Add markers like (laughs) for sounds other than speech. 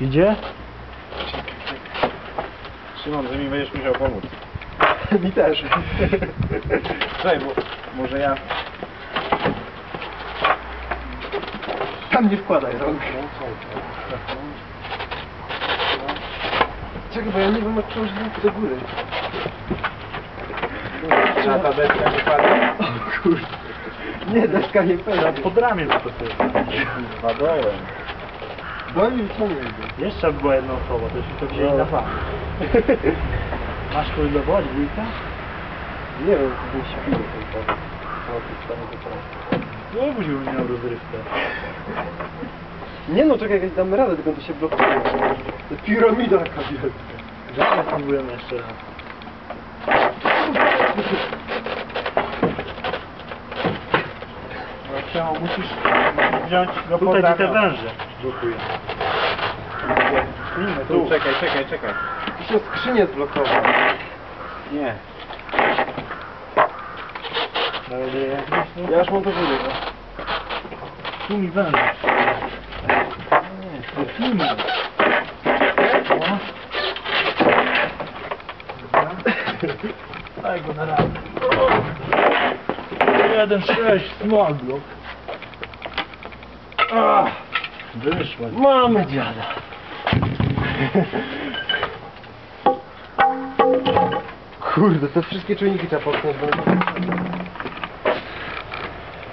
Idzie? Szymon, że mi będziesz musiał pomóc. (laughs) Mi też. Czekaj, bo może ja... Tam nie wkładaj rąk. Czekaj, bo ja nie wiem jak przełożyć rękę do góry. A ta deska nie padnie? O kurde. Nie, deska nie pędzi. Pod ramię to sobie. Chyba dołem. Doj mi co nie wiem. Jeszcze była jedna osoba, to się to wzięli No. na pan. (laughs) Masz kogoś dowołać, wujka? Nie wiem, to jest stanie do pracy. No, budził miał rozrywkę. Nie no, czekaj, jak damy radę, tylko to się blokuje. To piramida jaka wielka. Zaraz spróbujemy jeszcze raz. (laughs) No Szymon, musisz wziąć go pod Tutaj ci te węże blokują. Tu, tu, czekaj, czekaj, czekaj. Tu się skrzynię zblokował. Nie. Ja już mam to góry. Tu mi węże. Nie, to tu mi. O. Daj go na radę. Jeden sześć, small block. Ach, Wyszła. mamy dziada. Kurde, te wszystkie czujniki trzeba popchnąć, bo...